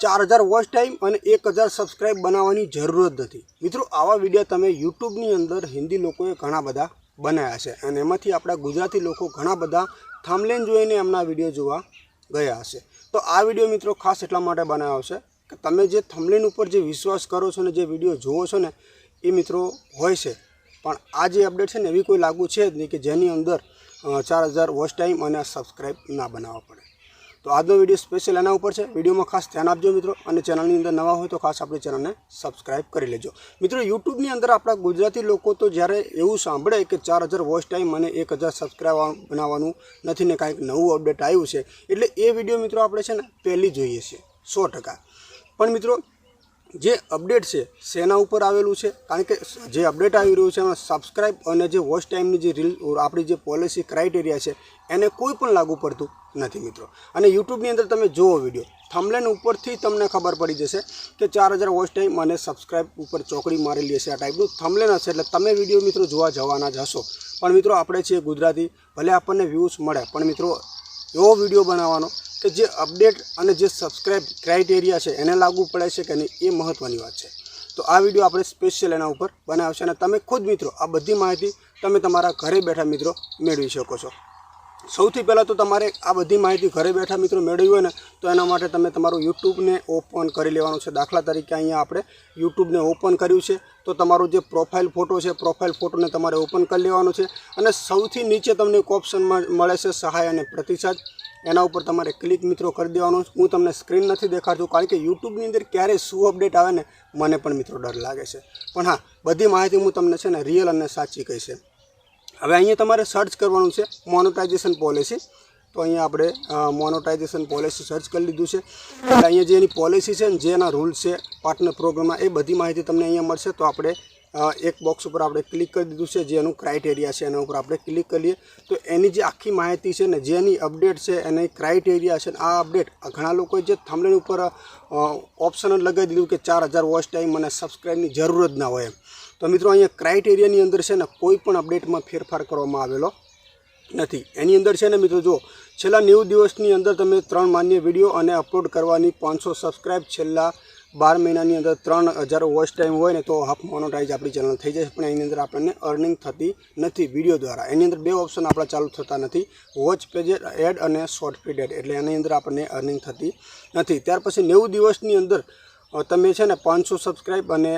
ચાર હજાર watch time અને એક હજાર સબસ્ક્રાઈબ બનાવવાની જરૂરત નથી. મિત્રો, આવા વીડિયો તમે યુટ્યુબની અંદર હિન્દી લોકોએ ઘણા બધા બનાવ્યા છે અને એમાંથી આપણા ગુજરાતી લોકો ઘણા બધા થામલેન જોઈને એમના વીડિયો જોવા ગયા હશે. તો આ વીડિયો મિત્રો ખાસ એટલા માટે બનાવ્યો છે કે તમે જે થમલેન ઉપર જે વિશ્વાસ કરો છો ને જે વીડિયો જુઓ છો ને, એ મિત્રો હોય છે. પણ આ જે અપડેટ છે ને, એવી કોઈ લાગુ છે જ નહીં કે જેની અંદર ચાર હજાર વોચ ટાઈમ અને સબસ્ક્રાઈબ ના બનાવવા પડે. તો આજનો વીડિયો સ્પેશિયલ એના ઉપર છે. વિડીયોમાં ખાસ ધ્યાન આપજો મિત્રો. અને ચેનલની અંદર નવા હોય તો ખાસ આપણી ચેનલને સબસ્ક્રાઈબ કરી લેજો. મિત્રો, યુટ્યુબની અંદર આપણા ગુજરાતી લોકો તો જ્યારે એવું સાંભળે કે ચાર હજાર વોચ ટાઈમ અને એક હજાર સબસ્ક્રાઈબ બનાવવાનું નથી ને કાંઈક નવું અપડેટ આવ્યું છે, એટલે એ વીડિયો મિત્રો આપણે છે ને પહેલી જોઈએ છીએ. સો ટકા. પણ મિત્રો જે અપડેટ છે શેના ઉપર આવેલું છે, કારણ કે જે અપડેટ આવી રહ્યું છે એમાં સબસ્ક્રાઇબ અને જે વોચ ટાઈમની જે રીલ આપણી જે પોલિસી ક્રાઇટેરિયા છે, એને કોઈ પણ લાગુ પડતું નથી મિત્રો. અને યુટ્યુબની અંદર તમે જુઓ વીડિયો થમલેન ઉપરથી તમને ખબર પડી જશે કે ચાર હજાર વોચ ટાઈમ અને સબસ્ક્રાઇબ ઉપર ચોકડી મારેલી હશે આ ટાઈપનું થમલેન હશે એટલે તમે વીડિયો મિત્રો જોવા જવાના જ હશો. પણ મિત્રો આપણે છીએ ગુજરાતી. ભલે આપણને વ્યૂઝ મળે, પણ મિત્રો એવો વીડિયો બનાવવાનો કે જે અપડેટ અને જે સબસ્ક્રાઇબ ક્રાઇટેરિયા છે, એને લાગુ પડે છે કે નહીં, એ મહત્ત્વની વાત છે. તો આ વીડિયો આપણે સ્પેશિયલ એના ઉપર બનાવશે અને તમે ખુદ મિત્રો, આ બધી માહિતી તમે તમારા ઘરે બેઠા મિત્રો મેળવી શકો છો. સૌથી પહેલાં તો તમારે આ બધી માહિતી ઘરે બેઠા મિત્રો મેળવી હોય ને, તો એના માટે તમે તમારું યુટ્યુબને ઓપન કરી લેવાનું છે. દાખલા તરીકે અહીંયા આપણે યુટ્યુબને ઓપન કર્યું છે, તો તમારો જે પ્રોફાઇલ ફોટો છે, પ્રોફાઇલ ફોટોને તમારે ઓપન કરી લેવાનો છે. અને સૌથી નીચે તમને એક ઓપ્શન મળે છે સહાય અને પ્રતિસાદ. એના ઉપર તમારે ક્લિક મિત્રો કરી દેવાનું હું તમને સ્ક્રીન નથી દેખાડતું, કારણ કે યુટ્યુબની અંદર ક્યારે શું અપડેટ આવે ને, મને પણ મિત્રો ડર લાગે છે. પણ હા, બધી માહિતી હું તમને છે ને રિયલ અને સાચી કહીશ હવે અહીંયા તમારે સર્ચ કરવાનું છે મોનોટાઇઝેશન પોલિસી તો અહીંયા આપણે મોનોટાઇઝેશન પોલિસી સર્ચ કરી લીધું છે. એટલે અહીંયા જે એની પોલિસી છે ને જે એના રૂલ્સ છે પાર્ટનર પ્રોગ્રામમાં એ બધી માહિતી તમને અહીંયા મળશે. તો આપણે એક બોક્સ ઉપર આપણે ક્લિક કરી દીધું છે જે એનું ક્રાઇટેરિયા છે, એના ઉપર આપણે ક્લિક કરીએ. તો એની જે આખી માહિતી છે ને, જેની અપડેટ છે, એની ક્રાઇટેરિયા છે આ અપડેટ ઘણા લોકોએ જે થમલેન ઉપર ઓપ્શન જ લગાવી દીધું કે ચાર હજાર વોચ ટાઈમ અને સબસ્ક્રાઇબની જરૂર જ ના હોય તો મિત્રો, અહીંયા ક્રાઇટેરિયાની અંદર છે ને, કોઈ પણ અપડેટમાં ફેરફાર કરવામાં આવેલો નથી. એની અંદર છે ને, મિત્રો, જો છેલ્લા નેવું દિવસની અંદર તમે ત્રણ માન્ય વીડિયો અને અપલોડ કરવાની પાંચસો સબસ્ક્રાઇબ છેલ્લા બાર મહિનાની અંદર ત્રણ હજાર વોચ ટાઈમ હોય ને તો હાફ મોનોટાઈઝ આપણી ચેનલ થઈ જશે, પણ એની અંદર આપણને અર્નિંગ થતી નથી વીડિયો દ્વારા. એની અંદર બે ઓપ્શન આપણા ચાલુ થતા નથી. વોચ પેજ એડ અને શોર્ટ એડ એટલે એની અંદર આપણને અર્નિંગ થતી નથી. ત્યાર પછી નેવું દિવસની અંદર તમે છે ને પાંચસો સબસ્ક્રાઈબ અને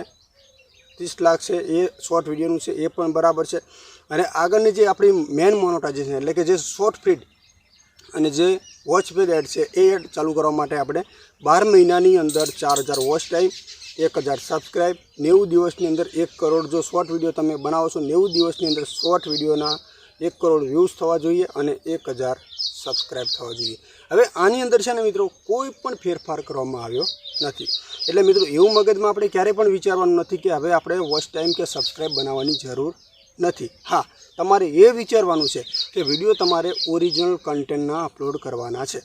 ત્રીસ લાખ છે એ શોર્ટ વિડીયોનું છે એ પણ બરાબર છે. અને આગળની જે આપણી મેન મોનોટાઇઝેશન એટલે કે જે શોર્ટ ફીડ અને જે વોચ પેડ એડ છે. એ એડ ચાલુ કરવા માટે આપણે બાર મહિનાની અંદર ચાર હજાર વોચ ટાઈમ, એક હજાર સબસ્ક્રાઈબ નેવું દિવસની અંદર એક કરોડ જો શોર્ટ વીડિયો તમે બનાવો છો, નેવું દિવસની અંદર શોર્ટ વિડીયોના એક કરોડ વ્યૂઝ થવા જોઈએ અને એક હજાર સબસ્ક્રાઈબ થવા જોઈએ. હવે આની અંદર છે ને મિત્રો, કોઈ પણ ફેરફાર કરવામાં આવ્યો નથી. એટલે મિત્રો, એવું મગજમાં આપણે ક્યારેય પણ વિચારવાનું નથી કે હવે આપણે વોચ ટાઈમ કે સબસ્ક્રાઈબ બનાવવાની જરૂર નથી. હા તમારે એ વિચારવાનું છે કે વીડિયો તમારે ઓરિજિનલ કન્ટેન્ટના અપલોડ કરવાના છે.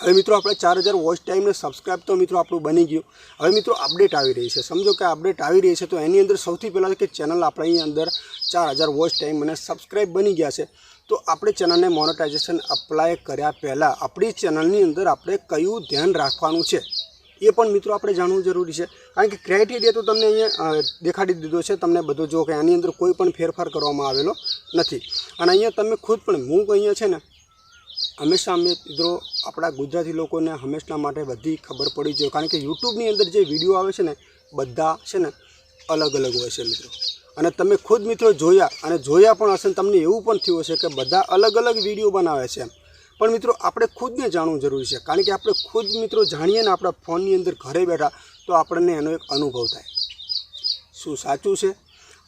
હવે મિત્રો આપણે ચાર હજાર વોચ ટાઈમને સબસ્ક્રાઈબ તો મિત્રો આપણું બની ગયું. હવે મિત્રો અપડેટ આવી રહી છે. સમજો કે અપડેટ આવી રહી છે તો એની અંદર સૌથી પહેલાં કે ચેનલ આપણી અંદર ચાર હજાર વોચ ટાઈમ અને સબસ્ક્રાઈબ બની ગયા છે. તો આપણે ચેનલને મોનેટાઇઝેશન અપ્લાય કર્યા પહેલાં આપણી ચેનલની અંદર આપણે કયું ધ્યાન રાખવાનું છે? એ પણ મિત્રો આપણે જાણવું જરૂરી છે. કારણ કે ક્રાઇટેરિયા તો તમને અહીંયા દેખાડી દીધો છે. તમને બધું જો કે આની અંદર કોઈ પણ ફેરફાર કરવામાં આવેલો નથી. અને અહીંયા તમે ખુદ પણ, હું અહીંયા છે ને, હંમેશા અમે મિત્રો આપણા ગુજરાતી લોકોને હંમેશા માટે બધી ખબર પડી જોઈએ. કારણ કે યુટ્યુબની અંદર જે વીડિયો આવે છે ને, બધા છે ને અલગ અલગ હોય છે મિત્રો. અને તમે ખુદ મિત્રો જોયા, અને જોયા પણ હશે તમને એવું પણ થયું હશે કે બધા અલગ અલગ વીડિયો બનાવે છે પણ મિત્રો, આપણે ખુદને જાણવું જરૂરી છે. કારણ કે આપણે ખુદ મિત્રો જાણીએ ને, આપણા ફોનની અંદર ઘરે બેઠા તો આપણને એનો એક અનુભવ થાય. શું સાચું છે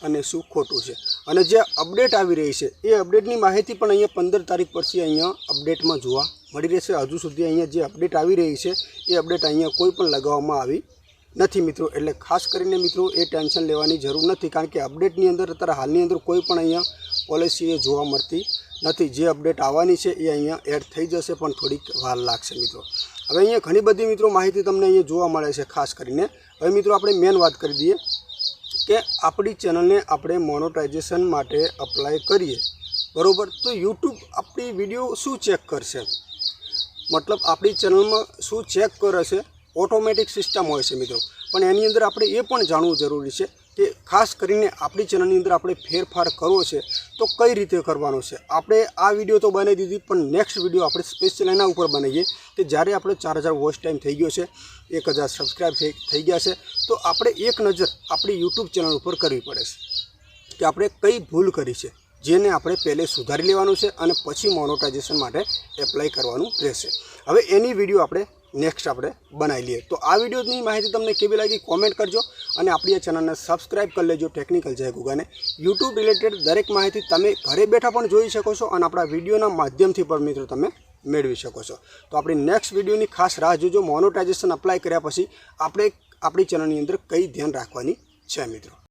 અને શું ખોટું છે? અને જે અપડેટ આવી રહી છે, એ અપડેટની માહિતી પણ અહીંયા પંદર તારીખ પછી અહીંયા અપડેટમાં જોવા મળી રહેશે. હજુ સુધી અહીંયા જે અપડેટ આવી રહી છે, એ અપડેટ અહીંયા કોઈ પણ લગાવવામાં આવી નથી મિત્રો. એટલે ખાસ કરીને મિત્રો, એ ટેન્શન લેવાની જરૂર નથી, કારણ કે અપડેટની અંદર અત્યારે હાલની અંદર કોઈ પણ અહીંયા પોલિસી જોવા મળતી નથી. જે અપડેટ આવવાની છે, એ અહીંયા એડ થઈ જશે, પણ થોડીક વાર લાગશે મિત્રો. હવે અહીંયા ઘણી બધી મિત્રો માહિતી તમને અહીંયા જોવા મળે છે ખાસ કરીને. હવે મિત્રો આપણે મેન વાત કરી દઈએ કે આપણી ચેનલને આપણે મોનોટાઇઝેશન માટે અપ્લાય કરીએ. બરાબર? તો યુટ્યુબ આપણી વીડિયો શું ચેક કરશે? મતલબ આપણી ચેનલમાં શું ચેક કરે છે? ઓટોમેટિક સિસ્ટમ હોય છે મિત્રો. પણ એની અંદર આપણે એ પણ જાણવું જરૂરી છે કે ખાસ કરીને આપણી ચેનલની અંદર આપણે ફેરફાર કરવો છે, તો કઈ રીતે કરવાનો છે? આપણે આ વીડિયો તો બનાવી દીધી, પણ નેક્સ્ટ વીડિયો આપણે સ્પેશિયલ એના ઉપર બનાવીએ કે જ્યારે આપણે ચાર હજાર વોચ ટાઈમ થઈ ગયો છે, એક હજાર સબસ્ક્રાઈબ થઈ ગયા છે, તો આપણે એક નજર આપણી યુટ્યુબ ચેનલ ઉપર કરવી પડે છે કે આપણે કઈ ભૂલ કરી છે, જેને આપણે પહેલે સુધારી લેવાનું છે અને પછી મોનોટાઇઝેશન માટે એપ્લાય કરવાનું રહેશે. હવે એની વીડિયો આપણે નેક્સ્ટ આપણે બનાવી લઈએ. તો આ વિડીયોની માહિતી તમને કેવી લાગી કોમેન્ટ કરજો અને આપણી આ ચેનલને સબસ્ક્રાઇબ કરી લેજો ટેકનિકલ જય ગુગાને. યુટ્યુબ રિલેટેડ દરેક માહિતી તમે ઘરે બેઠા પણ જોઈ શકો છો અને આપણા વિડીયોના માધ્યમથી પણ મિત્રો તમે મેળવી શકો છો. તો આપણી નેક્સ્ટ વિડીયોની ખાસ રાહ જોજો. મોનોટાઇઝેશન અપ્લાય કર્યા પછી આપણે આપણી ચેનલની અંદર કઈ ધ્યાન રાખવાની છે મિત્રો?